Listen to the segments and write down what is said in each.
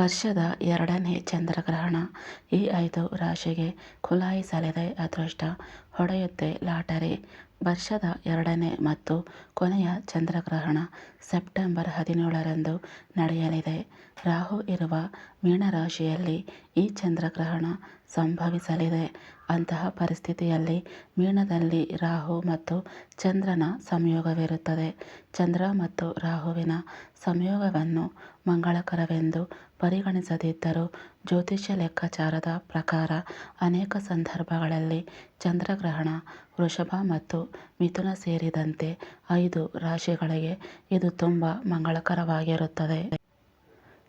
ವರ್ಷದ ಎರಡನೇ ಚಂದ್ರಗ್ರಹಣ ಈ ಐದು ರಾಶಿಗೆ ಖುಲಾಯಿಸಲಿದೆ ಅದೃಷ್ಟ. ಹೊಡೆಯುತ್ತೆ ಲಾಟರಿ. ವರ್ಷದ ಎರಡನೇ ಮತ್ತು ಕೊನೆಯ ಚಂದ್ರಗ್ರಹಣ ಸೆಪ್ಟೆಂಬರ್ ಹದಿನೇಳರಂದು ನಡೆಯಲಿದೆ. ರಾಹು ಇರುವ ಮೀನರಾಶಿಯಲ್ಲಿ ಈ ಚಂದ್ರಗ್ರಹಣ ಸಂಭವಿಸಲಿದೆ. ಅಂತಹ ಪರಿಸ್ಥಿತಿಯಲ್ಲಿ ಮೀನದಲ್ಲಿ ರಾಹು ಮತ್ತು ಚಂದ್ರನ ಸಂಯೋಗವಿರುತ್ತದೆ. ಚಂದ್ರ ಮತ್ತು ರಾಹುವಿನ ಸಂಯೋಗವನ್ನು ಮಂಗಳಕರವೆಂದು ಪರಿಗಣಿಸದಿದ್ದರೂ ಜ್ಯೋತಿಷ್ಯ ಲೆಕ್ಕಾಚಾರದ ಪ್ರಕಾರ ಅನೇಕ ಸಂದರ್ಭಗಳಲ್ಲಿ ಚಂದ್ರಗ್ರಹಣ, ವೃಷಭ ಮತ್ತು ಮಿಥುನ ಸೇರಿದಂತೆ ಐದು ರಾಶಿಗಳಿಗೆ ಇದು ತುಂಬ ಮಂಗಳಕರವಾಗಿರುತ್ತದೆ.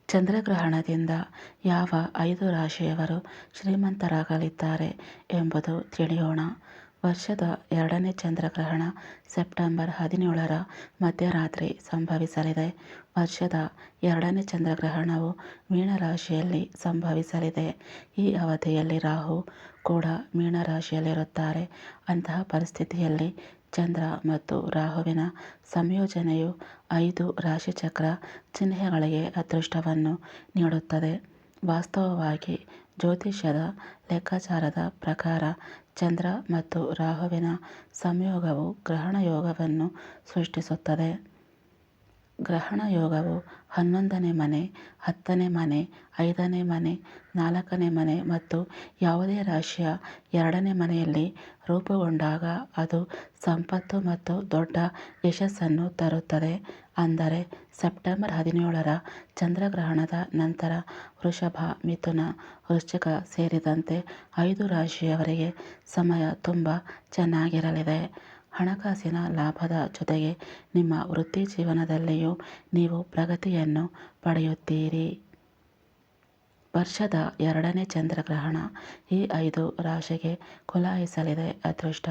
ಚಂದ್ರಗ್ರಹಣದಿಂದ ಯಾವ ಐದು ರಾಶಿಯವರು ಶ್ರೀಮಂತರಾಗಲಿದ್ದಾರೆ ಎಂಬುದು ತಿಳಿಯೋಣ. ವರ್ಷದ ಎರಡನೇ ಚಂದ್ರಗ್ರಹಣ ಸೆಪ್ಟೆಂಬರ್ ಹದಿನೇಳರ ಮಧ್ಯರಾತ್ರಿ ಸಂಭವಿಸಲಿದೆ. ವರ್ಷದ ಎರಡನೇ ಚಂದ್ರಗ್ರಹಣವು ಮೀನರಾಶಿಯಲ್ಲಿ ಸಂಭವಿಸಲಿದೆ. ಈ ಅವಧಿಯಲ್ಲಿ ರಾಹು ಕೂಡ ಮೀನರಾಶಿಯಲ್ಲಿರುತ್ತಾರೆ ಅಂತಹ ಪರಿಸ್ಥಿತಿಯಲ್ಲಿ ಚಂದ್ರ ಮತ್ತು ರಾಹುವಿನ ಸಂಯೋಜನೆಯು ಐದು ರಾಶಿಚಕ್ರ ಚಿಹ್ನೆಗಳಿಗೆ ಅದೃಷ್ಟವನ್ನು ನೀಡುತ್ತದೆ. ವಾಸ್ತವವಾಗಿ ಜ್ಯೋತಿಷ್ಯದ ಲೆಕ್ಕಾಚಾರದ ಪ್ರಕಾರ ಚಂದ್ರ ಮತ್ತು ರಾಹುವಿನ ಸಂಯೋಗವು ಗ್ರಹಣ ಯೋಗವನ್ನು ಸೃಷ್ಟಿಸುತ್ತದೆ. ಗ್ರಹಣ ಯೋಗವು ಹನ್ನೊಂದನೇ ಮನೆ, ಹತ್ತನೇ ಮನೆ, ಐದನೇ ಮನೆ, ನಾಲ್ಕನೇ ಮನೆ ಮತ್ತು ಯಾವುದೇ ರಾಶಿಯ ಎರಡನೇ ಮನೆಯಲ್ಲಿ ರೂಪುಗೊಂಡಾಗ ಅದು ಸಂಪತ್ತು ಮತ್ತು ದೊಡ್ಡ ಯಶಸ್ಸನ್ನು ತರುತ್ತದೆ. ಅಂದರೆ ಸೆಪ್ಟೆಂಬರ್ ಹದಿನೇಳರ ಚಂದ್ರಗ್ರಹಣದ ನಂತರ ವೃಷಭ, ಮಿಥುನ, ವೃಶ್ಚಿಕ ಸೇರಿದಂತೆ ಐದು ರಾಶಿಯವರಿಗೆ ಸಮಯ ತುಂಬ ಚೆನ್ನಾಗಿರಲಿದೆ. ಹಣಕಾಸಿನ ಲಾಭದ ಜೊತೆಗೆ ನಿಮ್ಮ ವೃತ್ತಿ ಜೀವನದಲ್ಲಿಯೂ ನೀವು ಪ್ರಗತಿಯನ್ನು ಪಡೆಯುತ್ತೀರಿ ವರ್ಷದ ಎರಡನೇ ಚಂದ್ರಗ್ರಹಣ ಈ ಐದು ರಾಶಿಗೆ ಕುಲಾಯಿಸಲಿದೆ. ಅದೃಷ್ಟ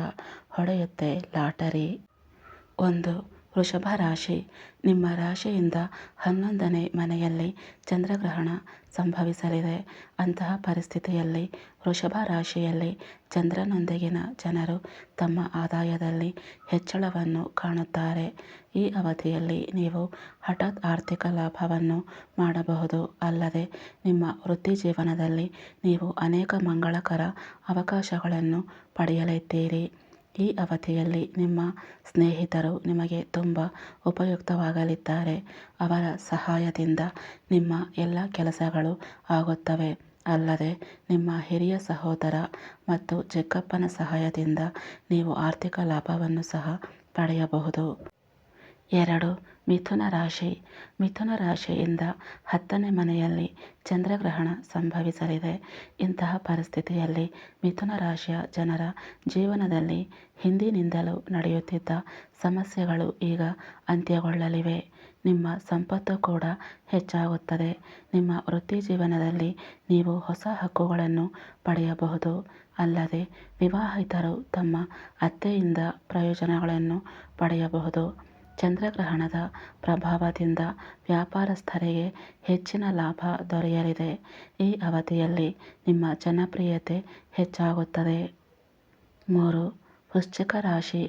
ಹೊಡೆಯುತ್ತೆ ಲಾಟರಿ ಒಂದು ವೃಷಭ ರಾಶಿ ನಿಮ್ಮ ರಾಶಿಯಿಂದ ಹನ್ನೊಂದನೇ ಮನೆಯಲ್ಲಿ ಚಂದ್ರಗ್ರಹಣ ಸಂಭವಿಸಲಿದೆ. ಅಂತಹ ಪರಿಸ್ಥಿತಿಯಲ್ಲಿ ವೃಷಭ ರಾಶಿಯಲ್ಲಿ ಚಂದ್ರನೊಂದಿಗಿನ ಜನರು ತಮ್ಮ ಆದಾಯದಲ್ಲಿ ಹೆಚ್ಚಳವನ್ನು ಕಾಣುತ್ತಾರೆ. ಈ ಅವಧಿಯಲ್ಲಿ ನೀವು ಹಠಾತ್ ಆರ್ಥಿಕ ಲಾಭವನ್ನು ಮಾಡಬಹುದು. ಅಲ್ಲದೆ ನಿಮ್ಮ ವೃತ್ತಿ ಜೀವನದಲ್ಲಿ ನೀವು ಅನೇಕ ಮಂಗಳಕರ ಅವಕಾಶಗಳನ್ನು ಪಡೆಯಲಿದ್ದೀರಿ. ಈ ಅವಧಿಯಲ್ಲಿ ನಿಮ್ಮ ಸ್ನೇಹಿತರು ನಿಮಗೆ ತುಂಬ ಉಪಯುಕ್ತವಾಗಲಿದ್ದಾರೆ. ಅವರ ಸಹಾಯದಿಂದ ನಿಮ್ಮ ಎಲ್ಲ ಕೆಲಸಗಳು ಆಗುತ್ತವೆ. ಅಲ್ಲದೆ, ನಿಮ್ಮ ಹಿರಿಯ ಸಹೋದರ ಮತ್ತು ಚಿಕ್ಕಪ್ಪನ ಸಹಾಯದಿಂದ ನೀವು ಆರ್ಥಿಕ ಲಾಭವನ್ನು ಸಹ ಪಡೆಯಬಹುದು. ಎರಡು, ಮಿಥುನ ರಾಶಿ. ಮಿಥುನ ರಾಶಿಯಿಂದ ಹತ್ತನೇ ಮನೆಯಲ್ಲಿ ಚಂದ್ರಗ್ರಹಣ ಸಂಭವಿಸಲಿದೆ. ಇಂತಹ ಪರಿಸ್ಥಿತಿಯಲ್ಲಿ ಮಿಥುನ ರಾಶಿಯ ಜನರ ಜೀವನದಲ್ಲಿ ಹಿಂದಿನಿಂದಲೂ ನಡೆಯುತ್ತಿದ್ದ ಸಮಸ್ಯೆಗಳು ಈಗ ಅಂತ್ಯಗೊಳ್ಳಲಿವೆ. ನಿಮ್ಮ ಸಂಪತ್ತು ಕೂಡ ಹೆಚ್ಚಾಗುತ್ತದೆ. ನಿಮ್ಮ ವೃತ್ತಿ ಜೀವನದಲ್ಲಿ ನೀವು ಹೊಸ ಹಕ್ಕುಗಳನ್ನು ಪಡೆಯಬಹುದು. ಅಲ್ಲದೆ ವಿವಾಹಿತರು ತಮ್ಮ ಅತ್ತೆಯಿಂದ ಪ್ರಯೋಜನಗಳನ್ನು ಪಡೆಯಬಹುದು. ಚಂದ್ರಗ್ರಹಣದ ಪ್ರಭಾವದಿಂದ ವ್ಯಾಪಾರಸ್ಥರಿಗೆ ಹೆಚ್ಚಿನ ಲಾಭ ದೊರೆಯಲಿದೆ. ಈ ಅವಧಿಯಲ್ಲಿ ನಿಮ್ಮ ಜನಪ್ರಿಯತೆ ಹೆಚ್ಚಾಗುತ್ತದೆ. ಮೂರು ವೃಶ್ಚಿಕ ರಾಶಿ.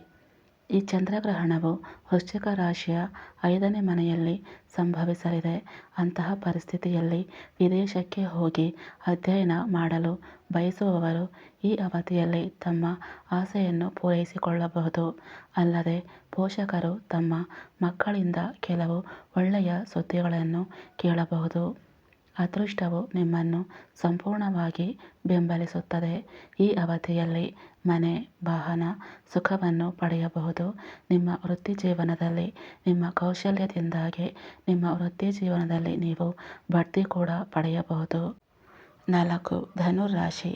ಈ ಚಂದ್ರಗ್ರಹಣವು ವೃಶ್ಚಿಕ ರಾಶಿಯ ಐದನೇ ಮನೆಯಲ್ಲಿ ಸಂಭವಿಸಲಿದೆ. ಅಂತಹ ಪರಿಸ್ಥಿತಿಯಲ್ಲಿ ವಿದೇಶಕ್ಕೆ ಹೋಗಿ ಅಧ್ಯಯನ ಮಾಡಲು ಬಯಸುವವರು ಈ ಅವಧಿಯಲ್ಲಿ ತಮ್ಮ ಆಸೆಯನ್ನು ಪೂರೈಸಿಕೊಳ್ಳಬಹುದು. ಅಲ್ಲದೆ ಪೋಷಕರು ತಮ್ಮ ಮಕ್ಕಳಿಂದ ಕೆಲವು ಒಳ್ಳೆಯ ಸುದ್ದಿಗಳನ್ನು ಕೇಳಬಹುದು. ಅದೃಷ್ಟವು ನಿಮ್ಮನ್ನು ಸಂಪೂರ್ಣವಾಗಿ ಬೆಂಬಲಿಸುತ್ತದೆ. ಈ ಅವಧಿಯಲ್ಲಿ ಮನೆ, ವಾಹನ, ಸುಖವನ್ನು ಪಡೆಯಬಹುದು. ನಿಮ್ಮ ವೃತ್ತಿ ಜೀವನದಲ್ಲಿ ನಿಮ್ಮ ಕೌಶಲ್ಯದಿಂದಾಗಿ ನಿಮ್ಮ ವೃತ್ತಿ ಜೀವನದಲ್ಲಿ ನೀವು ಬಡ್ತಿ ಕೂಡ ಪಡೆಯಬಹುದು. ನಾಲ್ಕು ಧನುರಾಶಿ.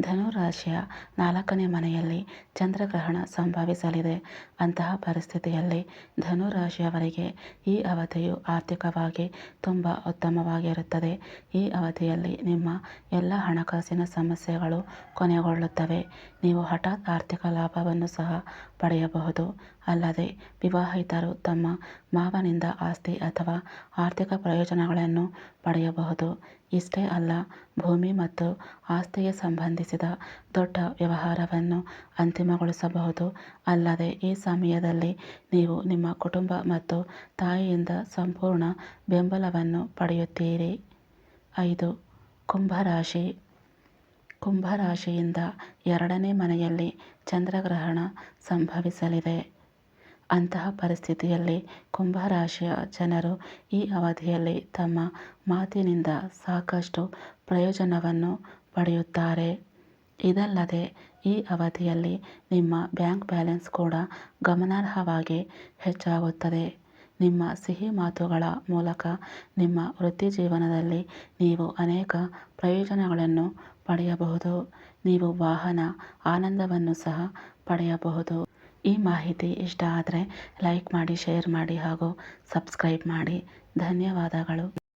ಧನುರಾಶಿಯ ನಾಲ್ಕನೇ ಮನೆಯಲ್ಲಿ ಚಂದ್ರಗ್ರಹಣ ಸಂಭವಿಸಲಿದೆ. ಅಂತಹ ಪರಿಸ್ಥಿತಿಯಲ್ಲಿ ಧನುರಾಶಿಯವರಿಗೆ ಈ ಅವಧಿಯು ಆರ್ಥಿಕವಾಗಿ ತುಂಬ ಉತ್ತಮವಾಗಿರುತ್ತದೆ. ಈ ಅವಧಿಯಲ್ಲಿ ನಿಮ್ಮ ಎಲ್ಲ ಹಣಕಾಸಿನ ಸಮಸ್ಯೆಗಳು ಕೊನೆಗೊಳ್ಳುತ್ತವೆ. ನೀವು ಹಠಾತ್ ಆರ್ಥಿಕ ಲಾಭವನ್ನು ಸಹ ಪಡೆಯಬಹುದು. ಅಲ್ಲದೆ, ವಿವಾಹಿತರು ತಮ್ಮ ಮಾವನಿಂದ ಆಸ್ತಿ ಅಥವಾ ಆರ್ಥಿಕ ಪ್ರಯೋಜನಗಳನ್ನು ಪಡೆಯಬಹುದು. ಇಷ್ಟೇ ಅಲ್ಲ, ಭೂಮಿ ಮತ್ತು ಆಸ್ತಿಗೆ ಸಂಬಂಧಿಸಿದ ದೊಡ್ಡ ವ್ಯವಹಾರವನ್ನು ಅಂತಿಮಗೊಳಿಸಬಹುದು. ಅಲ್ಲದೆ, ಈ ಸಮಯದಲ್ಲಿ ನೀವು ನಿಮ್ಮ ಕುಟುಂಬ ಮತ್ತು ತಾಯಿಯಿಂದ ಸಂಪೂರ್ಣ ಬೆಂಬಲವನ್ನು ಪಡೆಯುತ್ತೀರಿ. ಐದು. ಕುಂಭರಾಶಿ ಕುಂಭರಾಶಿಯಿಂದ ಎರಡನೇ ಮನೆಯಲ್ಲಿ ಚಂದ್ರಗ್ರಹಣ ಸಂಭವಿಸಲಿದೆ. ಅಂತಹ ಪರಿಸ್ಥಿತಿಯಲ್ಲಿ ಕುಂಭರಾಶಿಯ ಜನರು ಈ ಅವಧಿಯಲ್ಲಿ ತಮ್ಮ ಮಾತಿನಿಂದ ಸಾಕಷ್ಟು ಪ್ರಯೋಜನವನ್ನು ಪಡೆಯುತ್ತಾರೆ. ಇದಲ್ಲದೆ, ಈ ಅವಧಿಯಲ್ಲಿ ನಿಮ್ಮ ಬ್ಯಾಂಕ್ ಬ್ಯಾಲೆನ್ಸ್ ಕೂಡ ಗಮನಾರ್ಹವಾಗಿ ಹೆಚ್ಚಾಗುತ್ತದೆ. ನಿಮ್ಮ ಸಿಹಿ ಮಾತುಗಳ ಮೂಲಕ ನಿಮ್ಮ ವೃತ್ತಿ ಜೀವನದಲ್ಲಿ ನೀವು ಅನೇಕ ಪ್ರಯೋಜನಗಳನ್ನು ಪಡೆಯಬಹುದು. ನೀವು ವಾಹನ ಆನಂದವನ್ನು ಸಹ ಪಡೆಯಬಹುದು. ಈ ಮಾಹಿತಿ ಇಷ್ಟ ಆದರೆ ಲೈಕ್ ಮಾಡಿ, ಶೇರ್ ಮಾಡಿ ಹಾಗೂ ಸಬ್ಸ್ಕ್ರೈಬ್ ಮಾಡಿ. ಧನ್ಯವಾದಗಳು.